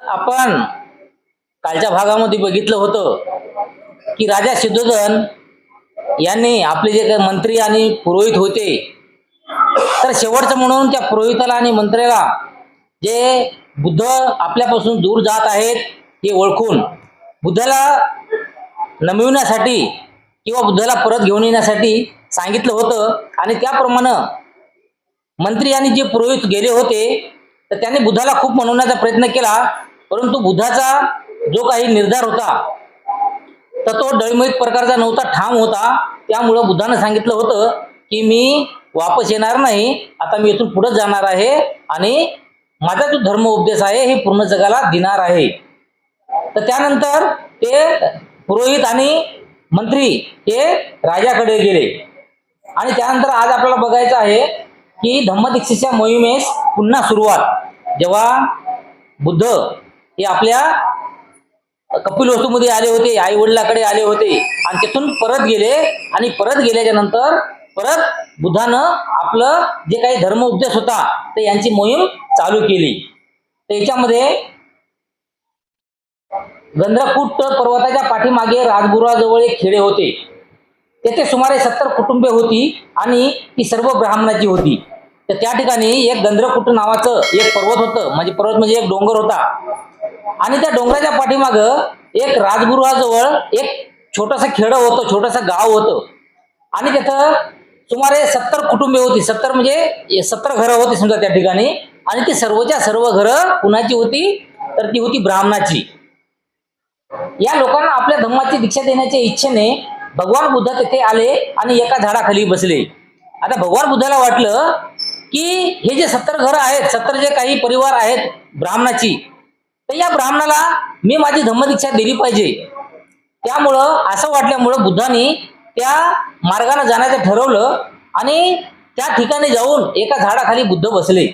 आपण कालच्या भागामध्ये बघितलं होतं की राजा सिद्धोधन यांनी आपले जे काही मंत्री आणि पुरोहित होते तर शेवटचं म्हणून त्या पुरोहिताला आणि मंत्र्याला जे बुद्ध आपल्यापासून दूर जात आहेत हे ओळखून बुद्धाला नमविण्यासाठी किंवा बुद्धाला परत घेऊन येण्यासाठी सांगितलं होतं आणि त्याप्रमाणे मंत्री आणि जे पुरोहित गेले होते तर त्यांनी बुद्धाला खूप म्हणवण्याचा प्रयत्न केला. परंतु बुद्धाचा जो काही निर्धार होता तर तो डळमळीत प्रकारचा नव्हता ठाम होता. त्यामुळं बुद्धानं सांगितलं होतं की मी वापस येणार नाही आता मी इथून पुढे जाणार आहे आणि माझा जो धर्म उपदेश आहे हे पूर्ण जगाला देणार आहे. तर त्यानंतर ते पुरोहित आणि मंत्री हे राजाकडे गेले. आणि त्यानंतर आज आपल्याला बघायचं आहे की धम्मदीक्षेच्या मोहिमेस पुन्हा सुरुवात. जेव्हा बुद्ध हे आपल्या कपिल वस्तूमध्ये आले होते आई वडिलाकडे आले होते. आणि तिथून परत गेले. आणि परत गेल्याच्यानंतर परत बुद्धानं आपलं जे काही धर्म उपदेश होता ते यांची मोहीम चालू केली. तर याच्यामध्ये गंधकूट पर्वताच्या पाठीमागे राजगुराजवळ एक खेडे होते. तेथे सुमारे सत्तर कुटुंबे होती आणि ती सर्व ब्राह्मणाची होती. तर त्या ठिकाणी एक गंधकुट नावाचं एक पर्वत होतं. म्हणजे पर्वत म्हणजे एक डोंगर होता. आणि त्या डोंगराच्या पाठीमाग एक राजगृहाजवळ एक छोटस खेडं होतं छोटंसं गाव होतं. आणि तिथं सुमारे सत्तर कुटुंबे होती. सत्तर म्हणजे सत्तर घरं होती समजा त्या ठिकाणी. आणि ती सर्वच्या सर्व घरं कुणाची होती? तर ती होती ब्राह्मणाची. या लोकांना आपल्या धम्माची दीक्षा देण्याच्या इच्छेने भगवान बुद्ध तिथे आले आणि एका झाडाखाली बसले. आता भगवान बुद्धाला वाटलं की हे जे सत्तर घरं आहेत सत्तर जे काही परिवार आहेत ब्राह्मणाची तर या ब्राह्मणाला मी माझी धम्मदीक्षा दिली पाहिजे. त्यामुळं असं वाटल्यामुळं बुद्धाने त्या मार्गाने जाण्याचं ठरवलं आणि त्या ठिकाणी जाऊन एका झाडाखाली बुद्ध बसले.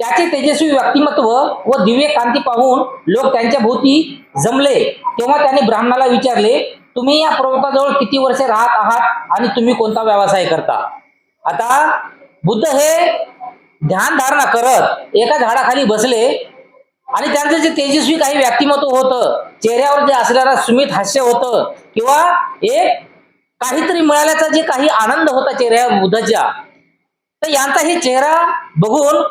त्याचे तेजस्वी व्यक्तिमत्व व दिव्य कांती पाहून लोक त्यांच्या भोवती जमले. तेव्हा त्यांनी ब्राह्मणाला विचारले तुम्ही या पर्वताजवळ किती वर्षे राहत आहात आणि तुम्ही कोणता व्यवसाय करता? आता बुद्ध हे ध्यान धारणा करत एका झाडाखाली बसले आणि त्यांचं जे तेजस्वी काही व्यक्तिमत्व होतं चेहऱ्यावर जे असणारा सुमित हास्य होतं किंवा एक काहीतरी मिळाल्याचा जे काही आनंद होता चेहऱ्या बुद्धाच्या तर यांचा हे चेहरा बघून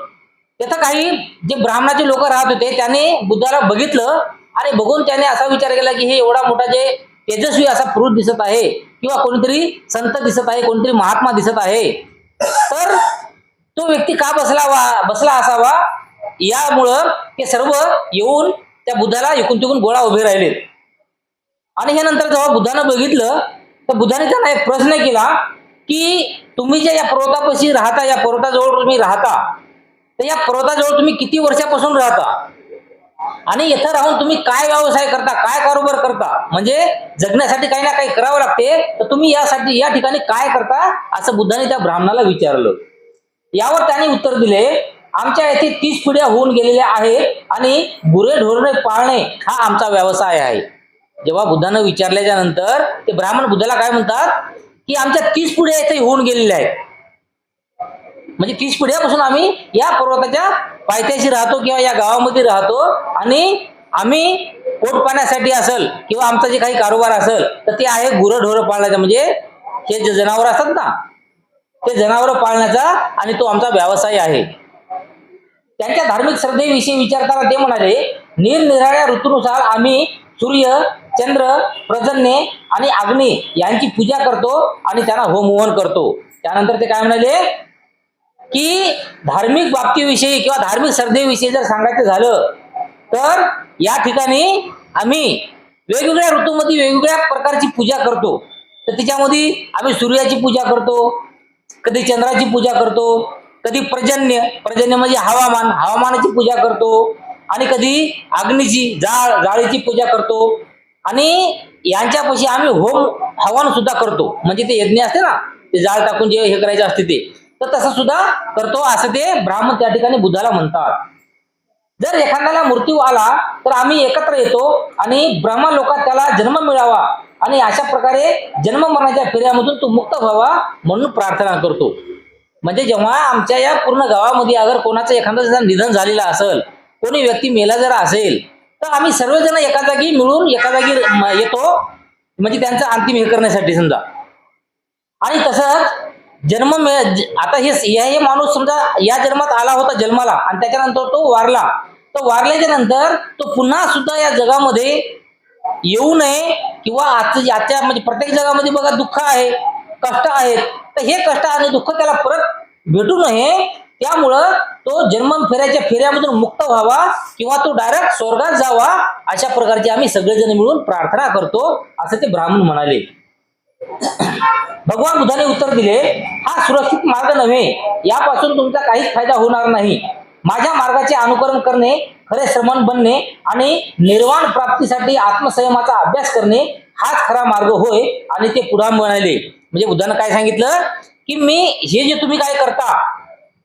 तिथं काही जे ब्राह्मणाचे लोक राहत होते त्याने बुद्धाला बघितलं आणि बघून त्याने असा विचार केला की हे एवढा मोठा जे तेजस्वी असा पुरुष दिसत आहे किंवा कोणीतरी संत दिसत आहे कोणतरी महात्मा दिसत आहे. तर तो व्यक्ती का बसला वा बसला असावा? यामुळं ते सर्व येऊन त्या बुद्धाला एकूण तिकून गोळा उभे राहिले. आणि हे नंतर जेव्हा बुद्धानं बघितलं तर बुद्धाने त्यांना एक प्रश्न केला की तुम्ही ज्या या पर्वतापाशी राहता या पर्वताजवळ तुम्ही राहता तर या पर्वताजवळ तुम्ही किती वर्षापासून राहता? आणि इथं राहून तुम्ही काय व्यवसाय करता काय कारोबार करता म्हणजे जगण्यासाठी काही ना काही करावं लागते तर तुम्ही यासाठी या ठिकाणी काय करता असं बुद्धाने त्या ब्राह्मणाला विचारलं. यावर त्याने उत्तर दिले आमच्या येथे तीस पिढ्या होऊन गेलेल्या आहेत आणि गुरे ढोरणे पाळणे हा आमचा व्यवसाय आहे. जेव्हा बुद्धानं विचारल्याच्या नंतर ते ब्राह्मण बुद्धाला काय म्हणतात की आमच्या तीस पिढ्या येथे होऊन गेलेल्या आहेत. म्हणजे तीस पिढ्यापासून आम्ही या पर्वताच्या पायथ्याशी राहतो किंवा या गावामध्ये राहतो आणि आम्ही पोट पाण्यासाठी असेल किंवा आमचा जे काही कारोबार असेल तर ते आहे गुरंढोरं पाळण्याचं. म्हणजे हे जे जनावर असतात ना ते जनावरं पाळण्याचा आणि तो आमचा व्यवसाय आहे. त्यांच्या धार्मिक श्रद्धेविषयी विचारताना ते म्हणाले निरनिराळ्या ऋतूनुसार आम्ही सूर्य चंद्र प्रजन्ने आणि अग्नी यांची पूजा करतो आणि त्यांना होमहवन करतो. त्यानंतर ते काय म्हणाले की धार्मिक बाबतीविषयी किंवा धार्मिक श्रद्धेविषयी जर सांगायचं झालं तर या ठिकाणी आम्ही वेगवेगळ्या ऋतूमध्ये वेगवेगळ्या प्रकारची पूजा करतो. तर त्याच्यामध्ये आम्ही सूर्याची पूजा करतो कधी चंद्राची पूजा करतो कधी पर्जन्य पर्जन्य म्हणजे हवामान हवामानाची पूजा करतो आणि कधी अग्नीची जाळ जाळीची पूजा करतो. आणि यांच्यापाशी आम्ही होम हवन सुद्धा करतो. म्हणजे ते यज्ञ असते ना ते जाळ टाकून जे हे करायचे असते ते. तर तसं सुद्धा करतो असं ते ब्राह्मण त्या ठिकाणी बुद्धाला म्हणतात. जर एखाद्याला मृत्यू आला तर आम्ही एकत्र येतो आणि ब्रह्मा लोकात त्याला जन्म मिळावा आणि अशा प्रकारे जन्म मरणाच्या फेऱ्यामधून तो मुक्त व्हावा म्हणून प्रार्थना करतो. म्हणजे जेव्हा आमच्या या पूर्ण गावामध्ये अगर कोणाचं एखादं जर निधन झालेलं असेल कोणी व्यक्ती मेला जर असेल तर आम्ही सर्वजण एका जागी मिळून एका जागी येतो. म्हणजे त्यांचं अंतिम हे करण्यासाठी समजा. आणि तसंच जन्म मिळ आता हे हे माणूस समजा या जन्मात आला होता जन्माला आणि त्याच्यानंतर तो वारला. तो वारल्याच्या नंतर तो पुन्हा सुद्धा या जगामध्ये येऊ नये किंवा आज आजच्या म्हणजे प्रत्येक जगामध्ये बघा दुःख आहे कष्ट आहेत. तर हे कष्ट आणि दुःख त्याला परत भेटू नये. त्यामुळं तो जन्म फेऱ्याच्या फेऱ्यामधून मुक्त व्हावा किंवा तो डायरेक्ट स्वर्गात जावा अशा प्रकारची आम्ही सगळेजण मिळून प्रार्थना करतो असं ते ब्राह्मण म्हणाले. भगवान बुद्धाने उत्तर दिले हा सुरक्षित मार्ग नव्हे. यापासून तुमचा काहीच फायदा होणार नाही. माझ्या मार्गाचे अनुकरण करणे खरे श्रमण बनणे आणि निर्वाण प्राप्तीसाठी आत्मसंयमाचा अभ्यास करणे हाच खरा मार्ग होय आणि ते पुराण म्हणाले. म्हणजे बुद्धानं काय सांगितलं? की मी हे जे तुम्ही काय करता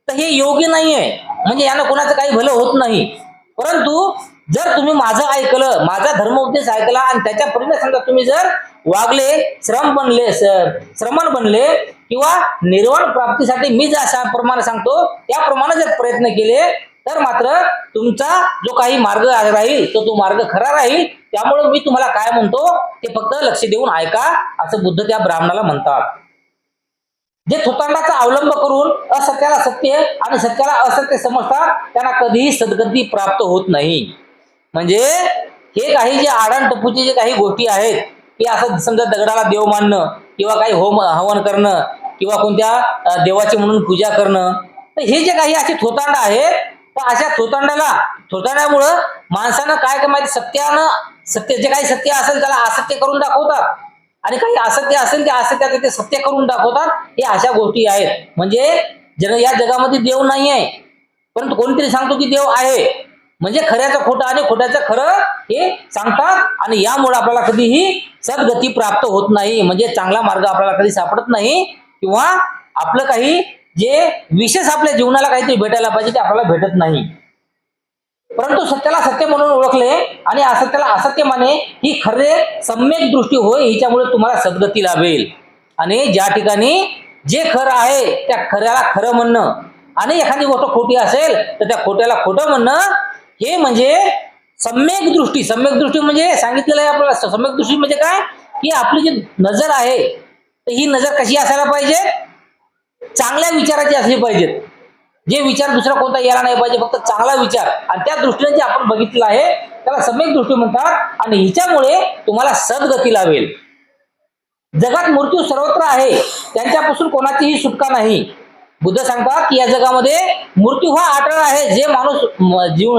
तर हे योग्य नाही आहे म्हणजे यानं कोणाचं काही भलं होत नाही. परंतु जर तुम्ही माझं ऐकलं माझा धर्मोपदेश ऐकला आणि त्याच्या परिणाम समजा तुम्ही जर वागले श्रम बनले श्रमण बनले किंवा निर्वाण प्राप्तीसाठी मी ज्या प्रमाणे सांगतो त्याप्रमाणे जर प्रयत्न केले तर मात्र तुमचा जो काही मार्ग राहील तो तो मार्ग खरा राहील. त्यामुळे मी तुम्हाला काय म्हणतो ते फक्त लक्ष देऊन ऐका असं बुद्ध त्या ब्राह्मणाला म्हणतात. जे थोतांडाचा अवलंब करून असत्याला सत्य आणि सत्याला असत्य समजतात त्यांना कधीही सद्गती प्राप्त होत नाही. म्हणजे हे काही जे आडाणटपूचे जे काही गोष्टी आहेत हे असं समजा दगडाला देव मानणं किंवा काही होम हवन करणं किंवा कोणत्या देवाची म्हणून पूजा करणं तर हे जे काही असे थोतांड आहेत तर अशा थोतांडाला थोतांड्यामुळं माणसानं काय काय माहिती सत्यानं सत्य जे काही सत्य असेल त्याला असत्य करून दाखवतात. आणि काही असत्य असेल ते असत्याचं ते सत्य करून दाखवतात हे अशा गोष्टी आहेत. म्हणजे जन या जगामध्ये देव नाही आहे परंतु कोणीतरी सांगतो की देव आहे म्हणजे खऱ्याचं खोटं आणि खोट्याचं खरं हे सांगतात आणि यामुळे आपल्याला कधीही सद्गती प्राप्त होत नाही. म्हणजे चांगला मार्ग आपल्याला कधी सापडत नाही किंवा आपलं काही जे विशेष आपल्या जीवनाला काहीतरी भेटायला पाहिजे ते आपल्याला भेटत नाही. परंतु सत्याला सत्य म्हणून ओळखले आणि असत्याला असत्य माने ही खरे सम्यक दृष्टी होय हिच्यामुळे तुम्हाला सद्गती लाभेल. आणि ज्या ठिकाणी जे खरं आहे त्या खऱ्याला खरं म्हणणं. आणि एखादी गोष्ट खोटी असेल तर त्या खोट्याला खोटं म्हणणं हे म्हणजे सम्यक दृष्टी सम्यक दृष्टी म्हणजे सांगितलेलं आहे आपल्याला सम्यक दृष्टी म्हणजे काय? की आपली जी नजर आहे तर ही नजर कशी असायला पाहिजे? चांगल्या विचाराची असली पाहिजेत. जे विचार दुसरा कोणता यायला नाही पाहिजे फक्त चांगला विचार. आणि त्या दृष्टीने जे आपण बघितलं आहे त्याला सम्यक दृष्टी म्हणतात. आणि हिच्यामुळे तुम्हाला सद्गती लावेल जगात मृत्यू सर्वत्र आहे. त्यांच्यापासून कोणाचीही सुटका नाही. बुद्ध सांगतात की या जगामध्ये मृत्यू हा अटळ आहे. जे माणूस जीव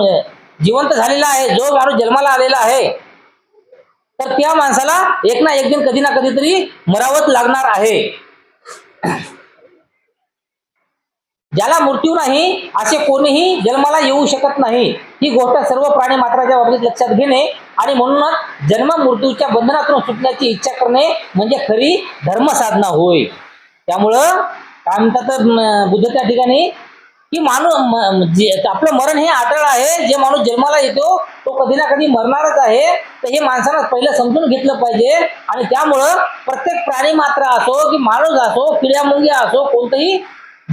जिवंत झालेला आहे जो माणूस जन्माला आलेला आहे तर त्या माणसाला एक ना एक दिन कधी ना कधीतरी मरावत लागणार आहे. ज्याला मृत्यू नाही असे कोणीही जन्माला येऊ शकत नाही. ही गोष्ट सर्व प्राणी मात्राच्या बाबतीत लक्षात घेणे आणि म्हणूनच जन्म मृत्यूच्या बंधनातून सुटण्याची इच्छा करणे म्हणजे खरी धर्मसाधना होय. त्यामुळं काय म्हणतात तर, बुद्ध त्या ठिकाणी की माणूस म- जे- आपलं मरण हे आटळ आहे. जे माणूस जन्माला येतो तो कधी ना कधी मरणारच आहे. तर हे माणसानं पहिलं समजून घेतलं पाहिजे. आणि त्यामुळं प्रत्येक प्राणी मात्र असो की माणूस असो किड्या असो कोणतंही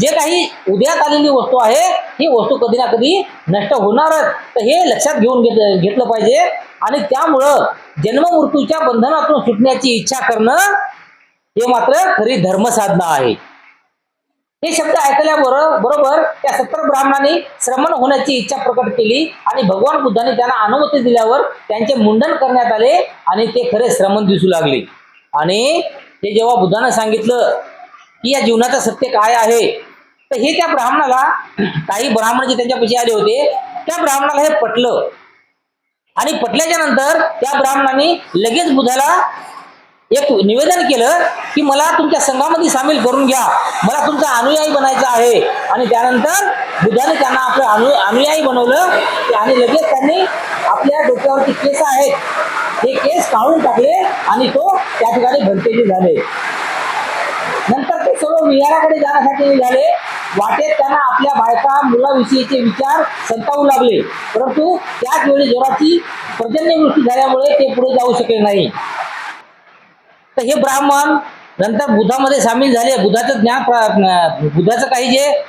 जे काही उद्यात आलेली वस्तू आहे ही वस्तू कधी ना कधी नष्ट होणारच. तर हे लक्षात घेऊन घेत घेतलं पाहिजे. आणि त्यामुळं जन्म मृत्यूच्या बंधनातून सुटण्याची इच्छा करणं हे मात्र खरी धर्मसाधना आहे. हे शब्द ऐकल्याबरोबर बरोबर त्या सत्तर ब्राह्मणांनी श्रमण होण्याची इच्छा प्रकट केली आणि भगवान बुद्धाने त्यांना अनुमती दिल्यावर त्यांचे मुंडन करण्यात आले आणि ते खरे श्रमण दिसू लागले. आणि ते जेव्हा बुद्धानं सांगितलं की या जीवनाचं सत्य काय आहे तर हे त्या ब्राह्मणाला काही ब्राह्मण जे त्यांच्यापाशी आले होते त्या ब्राह्मणाला हे पटलं. आणि पटल्याच्या नंतर त्या ब्राह्मणाने लगेच बुद्धाला एक निवेदन केलं की मला तुमच्या संघामध्ये सामील करून घ्या. मला तुमचा अनुयायी बनायचा आहे. आणि त्यानंतर बुद्धाने त्यांना आपलं अनु अनुयायी बनवलं. आणि लगेच त्यांनी आपल्या डोक्यावरती केस आहेत. हे केस काढून टाकले आणि तो त्या ठिकाणी भरतेजी झाले. नंतर ते सर्व विहाराकडे जाण्यासाठी निघाले. वाटेत त्यांना आपल्या बायका मुलाविषयीचे विचार संतावू लागले परंतु त्याच वेळी जोराची पर्जन्यवृष्टी झाल्यामुळे ते पुढे जाऊ शकले नाही. तर हे ब्राह्मण नंतर बुद्धामध्ये सामील झाले. बुद्धाचं ज्ञान प्रा- बुद्धाचं काही जे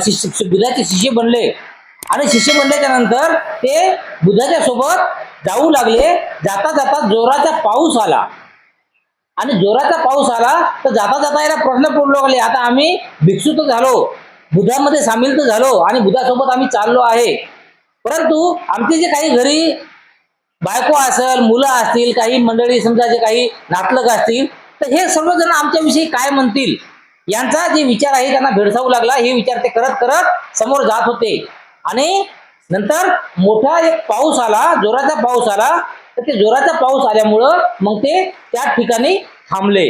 शिष्य बुद्धाचे शिष्य बनले. आणि शिष्य बनल्याच्या नंतर ते बुद्धाच्या सोबत जाऊ लागले. जाता जाता जोराचा पाऊस आला. आणि जोराचा पाऊस आला तर जाता जाता याला प्रश्न पडू लागले. आता आम्ही भिक्षू तर झालो. बुद्धामध्ये सामील तर झालो आणि बुद्धासोबत आम्ही चाललो आहे. परंतु आमचे जे काही घरी बायको असेल मुलं असतील काही मंडळी समजा जे काही नातलग असतील तर हे सर्वजण आमच्याविषयी काय म्हणतील? यांचा जे विचार आहे त्यांना भेडसावू लागला. हे विचार ते करत करत समोर जात होते. आणि नंतर मोठा एक पाऊस आला जोराचा पाऊस आला. तर ते जोराचा पाऊस आल्यामुळं मग ते त्या ठिकाणी थांबले.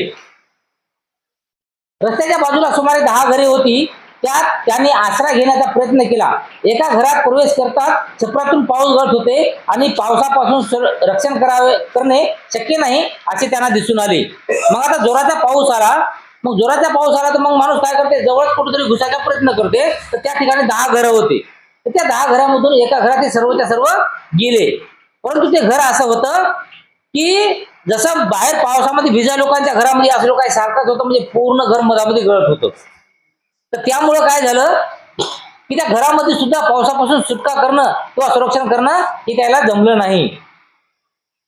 रस्त्याच्या बाजूला सुमारे दहा घरे होती. त्यात त्यांनी आसरा घेण्याचा प्रयत्न केला. एका घरात प्रवेश करतात छपरातून पाऊस गळत होते आणि पावसापासून सर- रक्षण करावे करणे शक्य नाही असे त्यांना दिसून आले. मग आता जोराचा पाऊस आला. मग जोराचा पाऊस आला तर मग माणूस काय करते? जवळच कुठेतरी घुसायचा प्रयत्न करते. तर त्या ठिकाणी दहा घरं होते. तर त्या दहा घरामधून एका घरातील सर्वच्या सर्व गेले. परंतु ते घर असं होतं की जसं बाहेर पावसामध्ये भिजा लोकांच्या घरामध्ये असलो काय सारखंच होतं म्हणजे पूर्ण घर मधामध्ये गळत होतं. तर त्यामुळं काय झालं? की त्या घरामध्ये सुद्धा पावसापासून सुटका करणं किंवा संरक्षण करणं हे त्याला जमलं नाही.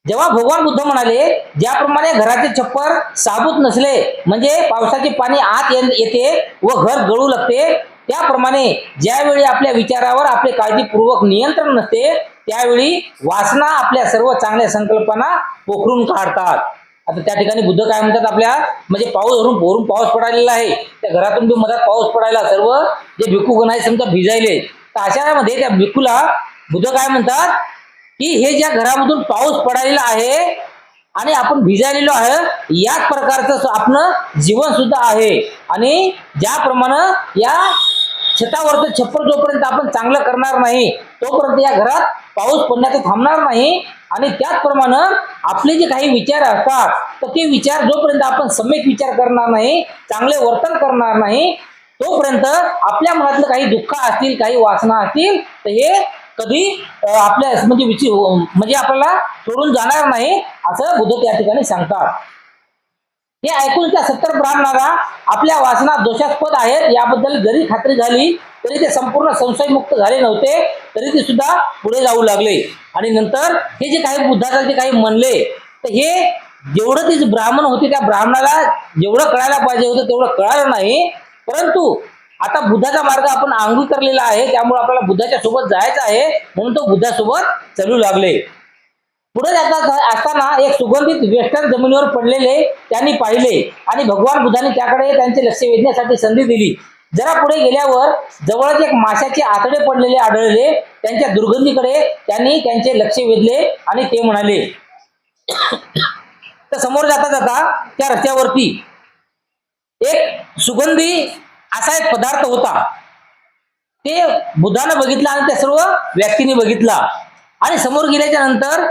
जेव्हा भगवान बुद्ध म्हणाले ज्याप्रमाणे घराचे छप्पर साबूत नसले म्हणजे पावसाचे पाणी आत येते व घर गळू लागते त्याप्रमाणे ज्यावेळी आपल्या विचारावर आपले काळजीपूर्वक नियंत्रण नसते त्यावेळी वासना आपल्या सर्व चांगल्या संकल्पना पोखरून काढतात. आता त्या ठिकाणी बुद्ध काय म्हणतात आपल्या म्हणजे पाऊस वरून वरून पाऊस पडालेला आहे. त्या घरातून बी मधात पाऊस पडायला सर्व जे भिक्खूगण आहे समजा भिजायले. तर अशामध्ये त्या भिक्खूला बुद्ध काय म्हणतात की हे ज्या घरामधून पाऊस पडालेला आहे आणि आपण भिजायलेलो आहे याच प्रकारचं आपलं जीवन सुद्धा आहे. आणि ज्याप्रमाणे या छतावरचं छप्पर जोपर्यंत आपण चांगलं करणार नाही तोपर्यंत या घरात पाऊस पडण्याचं थांबणार नाही. आणि त्याचप्रमाणे आपले जे काही विचार असतात तर ते विचार जोपर्यंत आपण सम्यक विचार करणार नाही चांगले वर्तन करणार नाही तोपर्यंत आपल्या मनातलं काही दुःख असतील काही वासना असतील तर हे कधी आपल्या म्हणजे विची म्हणजे आपल्याला सोडून जाणार नाही असं बुद्ध त्या ठिकाणी सांगतात. हे ऐकून त्या सत्तर ब्राह्मणाला आपल्या वासना दोषास्पद आहेत याबद्दल जरी खात्री झाली तरी ते संपूर्ण संशयमुक्त झाले नव्हते तरी ते सुद्धा पुढे जाऊ लागले. आणि नंतर हे जे काही बुद्धाचं जे काही म्हणले तर हे जेवढं ते ब्राह्मण होते त्या ब्राह्मणाला जेवढं कळायला पाहिजे होतं तेवढं कळालं नाही. परंतु आता बुद्धाचा मार्ग आपण अंगीकारलेला आहे त्यामुळे आपल्याला बुद्धाच्या सोबत जायचं आहे म्हणून तो बुद्धासोबत चलू लागले. पुढे जाता असताना एक सुगंधित वेस्टर्न जमिनीवर पडलेले त्यांनी पाहिले. आणि भगवान बुद्धाने त्याकडे त्यांचे लक्ष वेधण्यासाठी संधी दिली. जरा पुढे गेल्यावर जवळच एक माशाचे आतडे पडलेले आढळले. त्यांच्या दुर्गंधीकडे त्यांनी त्यांचे लक्ष वेधले आणि ते म्हणाले तर समोर जाता जाता त्या रस्त्यावरती एक सुगंधी असा एक पदार्थ होता. ते बुद्धानं बघितला आणि त्या सर्व व्यक्तीने बघितला. आणि समोर गेल्याच्यानंतर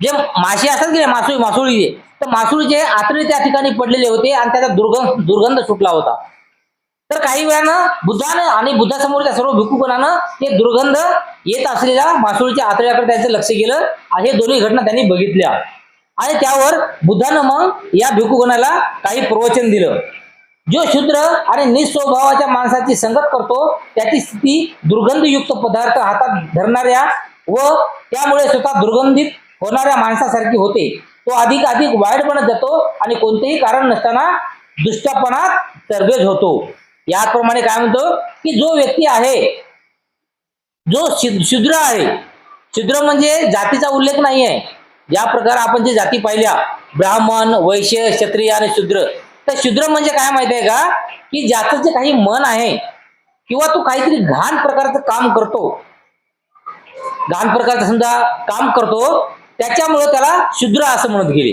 जे मासे असतात की मासुळी मासुळीचे तर मासुळीचे आतडे त्या ठिकाणी पडलेले होते आणि त्याचा दुर्गंध दुर्गंध सुटला होता. तर काही वेळानं बुद्धानं आणि बुद्धासमोरच्या सर्व भिक्खूगणानं ते दुर्गंध येत असलेल्या मासुळीच्या आतड्याकडे त्यांचं लक्ष गेलं आणि हे दोन्ही घटना त्यांनी बघितल्या. आणि त्यावर बुद्धानं मग या भिक्खूगणाला काही प्रवचन दिलं. जो शूद्र आणि निस्वभावाच्या माणसाची संगत करतो त्याची स्थिती दुर्गंधयुक्त पदार्थ हातात धरणाऱ्या व त्यामुळे स्वतः दुर्गंधित होणाऱ्या माणसासारखी होते. तो अधिक अधिक वाईट बनत जातो आणि कोणतेही कारण नसताना दुष्टपणात तरबेज होतो. याप्रमाणे काय म्हणतो की जो व्यक्ती आहे जो शुद्र शूद्र आहे शूद्र म्हणजे जातीचा उल्लेख नाही आहे ज्या प्रकारे आपण जे जाती पाहिल्या ब्राह्मण वैश्य क्षत्रिय आणि शूद्र तर शूद्र म्हणजे काय माहिती आहे का? की ज्याचं जे काही मन आहे किंवा तो काहीतरी घाण प्रकारचं काम करतो. घाण प्रकारचं समजा काम करतो त्याच्यामुळे त्याला शूद्र असं म्हणत गेले.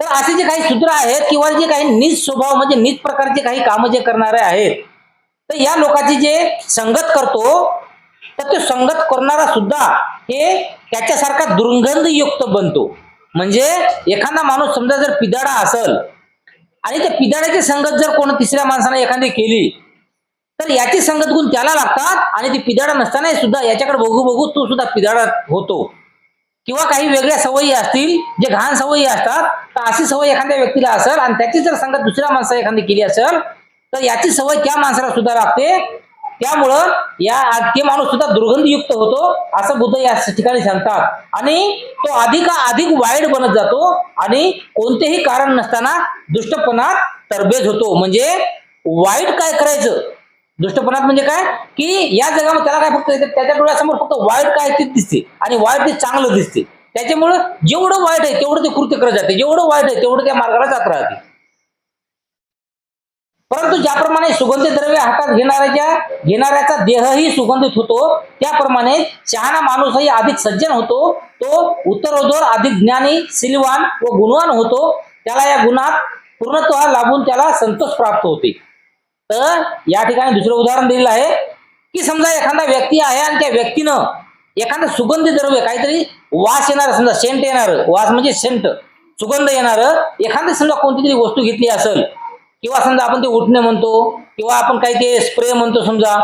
तर असे जे काही शूद्र आहेत किंवा जे काही नीच स्वभाव म्हणजे नीच प्रकारचे काही कामं जे करणारे आहेत तर या लोकांची जे संगत करतो तर तो संगत करणारा सुद्धा हे त्याच्यासारखा दुर्गंधयुक्त बनतो. म्हणजे एखादा माणूस समजा जर पिदाडा असल आणि त्या पिदाड्याची संगत जर कोण तिसऱ्या माणसाने एखादी केली तर याची संगत गुण त्याला लागतात आणि ती पिदाडा नसतानाही सुद्धा याच्याकडे बघू बघू तो सुद्धा पिदाडा होतो. किंवा काही वेगळ्या सवयी असतील जे घाण सवयी असतात तर अशी सवय एखाद्या व्यक्तीला असेल आणि त्याची जर संगत दुसऱ्या माणसाने एखादी केली असेल तर याची सवय त्या माणसाला सुद्धा लागते. त्यामुळं या ते माणूस सुद्धा दुर्गंधयुक्त होतो असं बुद्ध या ठिकाणी सांगतात. आणि तो अधिक अधिक वाईट बनत जातो आणि कोणतेही कारण नसताना दुष्टपणात तरबेज होतो. म्हणजे वाईट काय करायचं? दुष्टपणात म्हणजे काय? की या जगामध्ये त्याला काय फक्त त्याच्या डोळ्यासमोर फक्त वाईट काय ते दिसते. आणि वाईट ते चांगलं दिसते. त्याच्यामुळं जेवढं वाईट आहे तेवढं ते कृत्य करत जाते. जेवढं वाईट आहे तेवढं त्या मार्गाला जात राहते. परंतु ज्याप्रमाणे सुगंधी द्रव्य हातात घेणाऱ्याच्या घेणाऱ्याचा देहही सुगंधित होतो त्याप्रमाणे शहाणा माणूसही अधिक सज्जन होतो. तो उत्तरोत्तर अधिक ज्ञानी सिलवान व गुणवान होतो. त्याला या गुणात पूर्णत्व लाभून त्याला संतोष प्राप्त होते. तर या ठिकाणी दुसरं उदाहरण दिलेलं आहे की समजा एखादा व्यक्ती आहे आणि त्या व्यक्तीनं एखादं सुगंधी द्रव्य काहीतरी वास येणार समजा सेंट येणार वास म्हणजे सेंट सुगंध येणार एखादी समजा कोणती तरी वस्तू घेतली असेल किंवा समजा आपण ते उठणे म्हणतो किंवा आपण काही ते स्प्रे म्हणतो समजा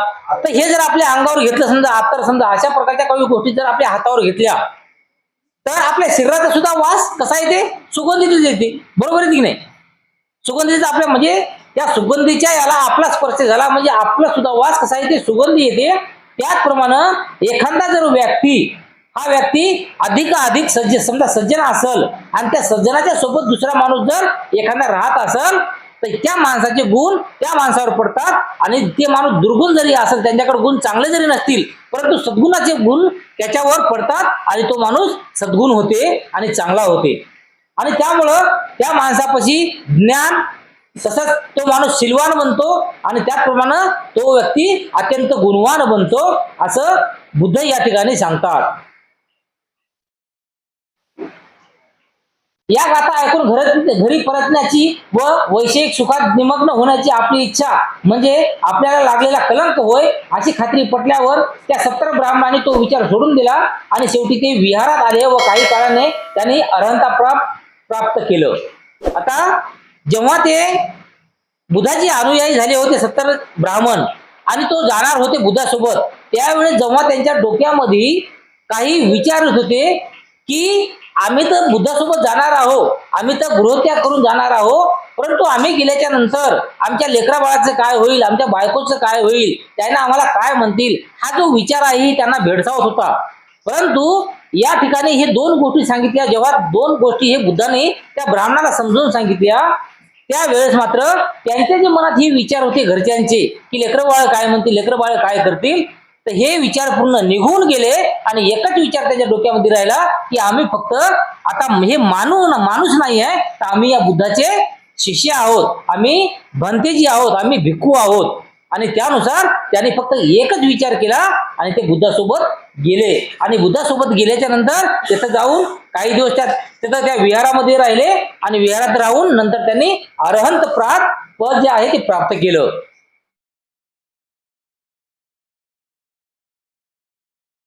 तर हे जर आपल्या अंगावर घेतलं समजा आता समजा अशा प्रकारच्या काही गोष्टी जर आपल्या हातावर घेतल्या तर आपल्या शरीराचा सुद्धा वास कसा येते? सुगंधीतच येते. बरोबर आहे की नाही? सुगंधीचा आपल्या म्हणजे त्या सुगंधीच्या याला आपला स्पर्श झाला. म्हणजे आपला सुद्धा वास कसा येते? सुगंधी येते. त्याचप्रमाणे एखादा जर व्यक्ती हा व्यक्ती अधिकाधिक सज्ज समजा सज्जन असल आणि त्या सज्जनाच्या सोबत दुसरा माणूस जर एखादा राहत असल तर त्या माणसाचे गुण त्या माणसावर पडतात आणि ते माणूस दुर्गुण जरी असेल त्यांच्याकडे गुण चांगले जरी नसतील परंतु सद्गुणाचे गुण त्याच्यावर पडतात आणि तो माणूस सद्गुण होते आणि चांगला होते. आणि त्यामुळं त्या माणसापाशी ज्ञान तसंच तो माणूस सिलवान बनतो आणि त्याचप्रमाणे तो व्यक्ती अत्यंत गुणवान बनतो असं बुद्ध या ठिकाणी सांगतात. या गाथा ऐकून घरात घरी परतण्याची व वैषयिक सुखात निमग्न होण्याची आपली इच्छा म्हणजे आपल्याला लागलेला कलंक होय अशी खात्री पटल्यावर त्या सत्तर ब्राह्मणांनी तो विचार सोडून दिला आणि शेवटी ते विहारात आले व काही काळाने त्यांनी अर्हंता प्राप्त प्राप्त केलं. आता जेव्हा ते बुधाचे अनुयायी झाले होते सत्तर ब्राह्मण आणि तो जाणार होते बुधासोबत त्यावेळेस जेव्हा त्यांच्या डोक्यामध्ये काही विचारत होते की आम्ही तर बुद्धासोबत जाणार आहोत आम्ही तर गृहत्याग करून जाणार आहोत परंतु आम्ही गेल्याच्यानंतर आमच्या लेकरा बाळाचं काय होईल आमच्या बायकोचं काय होईल त्यांना आम्हाला काय म्हणतील हा जो विचार आहे त्यांना भेडसावत होता. परंतु या ठिकाणी हे दोन गोष्टी सांगितल्या जेव्हा दोन गोष्टी हे बुद्धाने त्या ब्राह्मणाला समजून सांगितल्या त्यावेळेस मात्र त्यांच्या जे मनात हे विचार होते घरच्यांचे की लेकरं बाळ काय म्हणतील लेकरं बाळ काय करतील तर हे विचार पूर्ण निघून गेले आणि एकच विचार त्याच्या डोक्यामध्ये राहिला की आम्ही फक्त आता हे मानू माणूस नाही आहे तर आम्ही या बुद्धाचे शिष्य आहोत आम्ही भंतेजी आहोत आम्ही भिक्खू आहोत. आणि त्यानुसार त्याने फक्त एकच विचार केला आणि ते बुद्धासोबत गेले. आणि बुद्धासोबत गेल्याच्यानंतर तिथं जाऊन काही दिवस त्या तिथं त्या विहारामध्ये राहिले आणि विहारात राहून नंतर त्यांनी अरहंत प्राप्त पद जे आहे ते प्राप्त केलं.